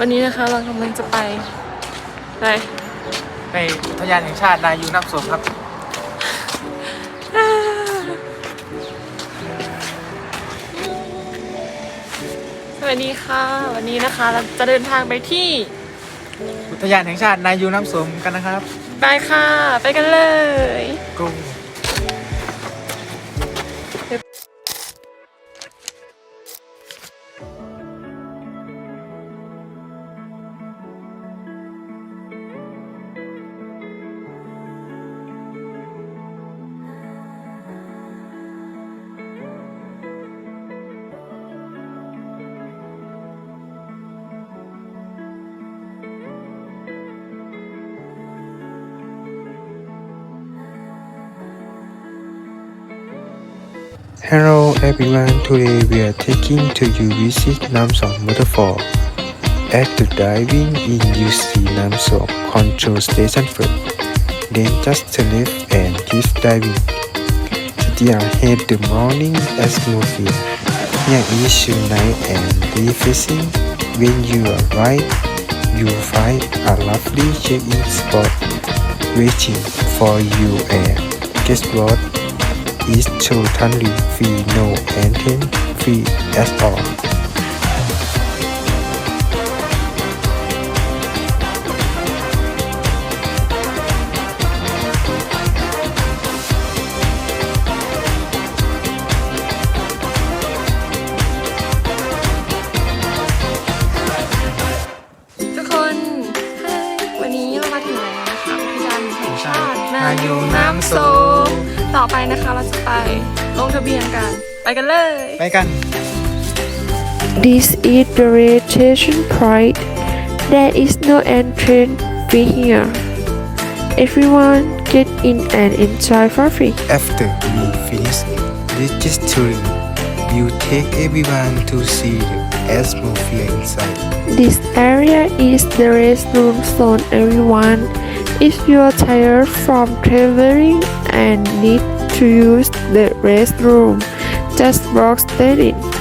สวัสดีวันนี้นะคะเรากำลังจะไปไหนในอุทยานแห่งชาตินายูน้ำสมครับ สวัสดีค่ะ วันนี้นะคะเราจะเดินทางไปที่อุทยานแห่งชาตินายูน้ำสมกันนะครับไปค่ะ ไปกันเลย Hello everyone, today we are taking to you visit Namsong Waterfall. At the diving in you see Namsong Control Station first, then just turn left and keep diving. Today I had the morning atmosphere. Here is your night and facing. When you arrive, you'll find a lovely check-in spot waiting for you and guess what? Is totally free, no entrance fee at all. ต่อไปนะคะเราจะไปลงทะเบียนกัน ไปกันเลย ไปกัน This is the registration point. There is no entrance fee here. Everyone get in and enjoy for free. After we finish registering, you take everyone to see the atmosphere inside. This area is the restroom zone everyone. if you are tired from traveling and need to use the restroom, just walk straight in.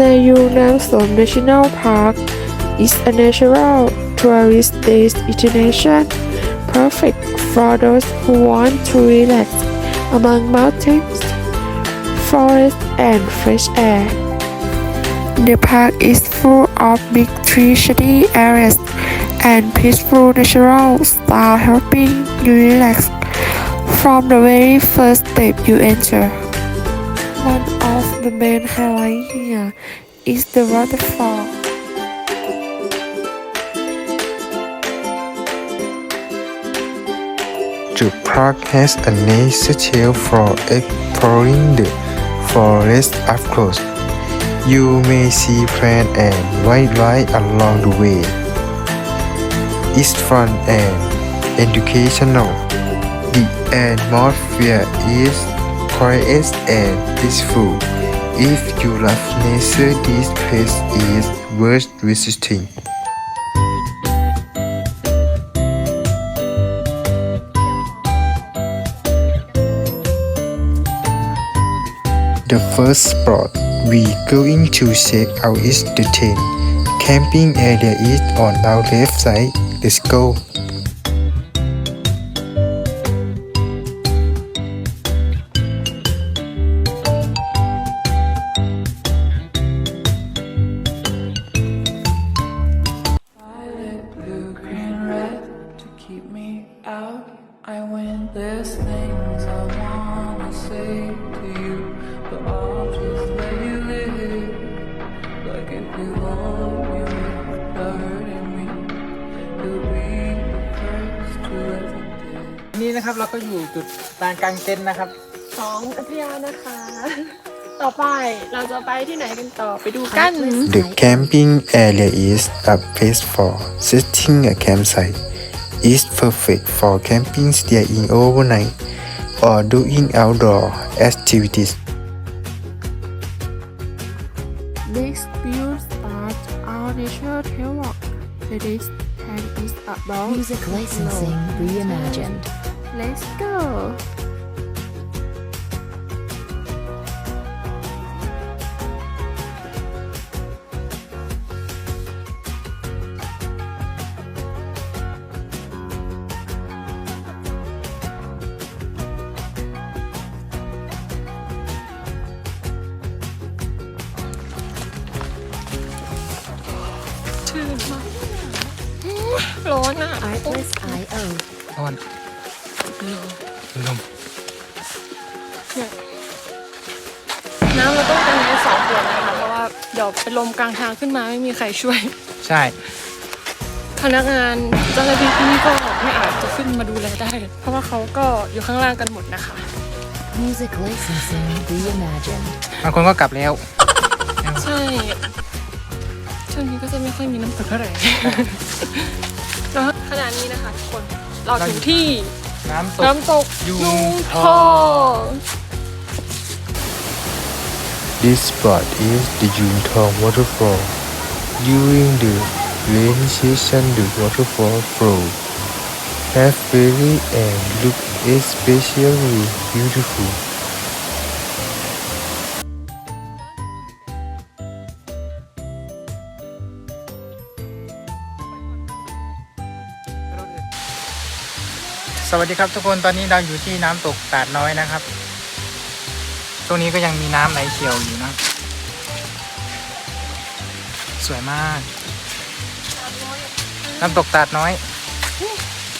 The Yunnan National Park is a natural tourist destination perfect for those who want to relax among mountains, forests, and fresh air. The park is full of big tree shady areas and peaceful natural style helping you relax from the very first step you enter. One of the main highlights here is the waterfall. The park has a nice trail for exploring the forest up close. You may see plant and wildlife along the way. It's fun and educational. The atmosphere is quiet and peaceful. If you love nature, this place is worth visiting. The first spot we going to check out is the tent. Camping area is on our left side. Let's go. อยู่จุดลานกลางเต็นท์นะครับของอุทยานนะคะ ต่อไปเราจะไปที่ไหนกันต่อไปดูกัน The camping area is a place for setting a campsite. It's perfect for camping staying overnight. or doing outdoor activities. Next, we'll start our nature trail walk. Today's plan is about Music licensing reimagined. Let's go! ชื่นมากร้อนอ่ะ Artlist IO. ร้อน ลมน้ำเราต้องการในสองขวดนะคะเพราะว่าเดี๋ยวเป็นลมกลางทางขึ้นมาไม่มีใครช่วย ใช่ พนักงานเจ้าหน้าที่ที่นี่ก็ไม่อาจจะขึ้นมาดูแลได้ เพราะว่าเขาก็อยู่ข้างล่างกันหมดนะคะ Music licensing reimagined. บางคนก็กลับแล้ว ใช่ช่วงนี้ก็จะไม่ค่อยมีน้ำตกเท่าไหร่แล้วขณะนี้นะคะทุกคนเราถึงที่ น้ำตก น้ำตก ยุง ยุง ท ท อ อง ง This spot is the Yuntong waterfall. During the rainy season, the waterfall flow have very and look especially beautiful. สวัสดีครับทุกคนตอนนี้เราอยู่ที่น้ำตกตาดน้อยนะครับ ช่วงนี้ก็ยังมีน้ำไหลเชี่ยวอยู่นะครับสวยมาก น้ำตกตาดน้อย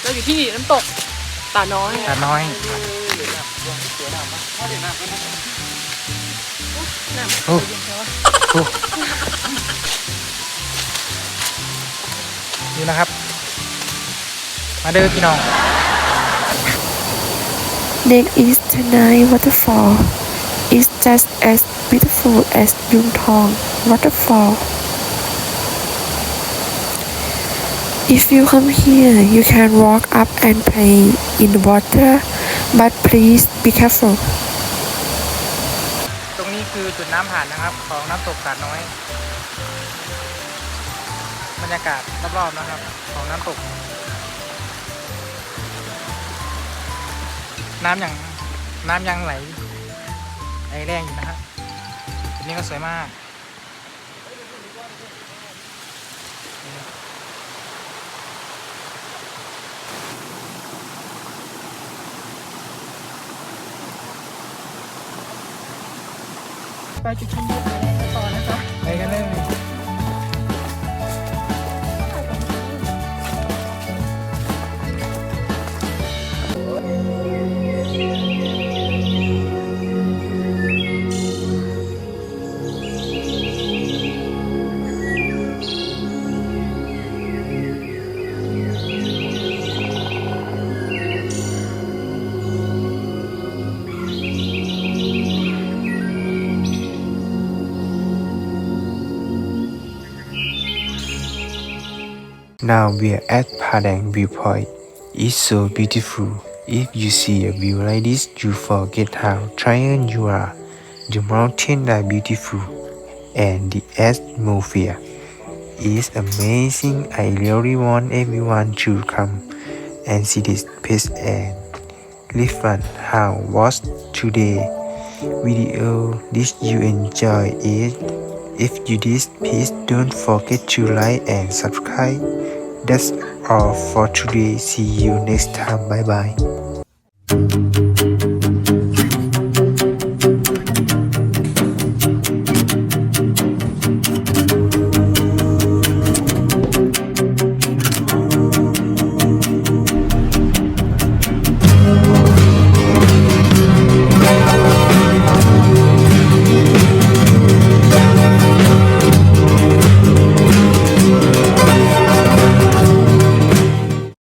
เราอยู่ที่น้ำตกตาน้อยตาดน้อยน้ำโอ้เย็นแล้วโอ้นี่นะครับ มาเด้อพี่น้อง Next is Tanai Waterfall. It's just as beautiful as Yungtong Waterfall. If you come here, you can walk up and play in the water, but please be careful. ตรงนี้คือจุดน้ำผ่านนะครับของน้ำตกตาดน้อย บรรยากาศรอบๆนะครับของน้ำตก น้ำอย่างน้ำยังไหลไหลแรงอยู่นะครับจุดนี้ก็สวยมากไปจุดชมวิว Now we're at Padang Viewpoint. It's so beautiful. If you see a view like this, you forget how tired you are. The mountains are beautiful, and the atmosphere is amazing. I really want everyone to come and see this place and live fun. How was today video? Did you enjoy it? If you did, please don't forget to like and subscribe. That's all for today. See you next time. Bye bye.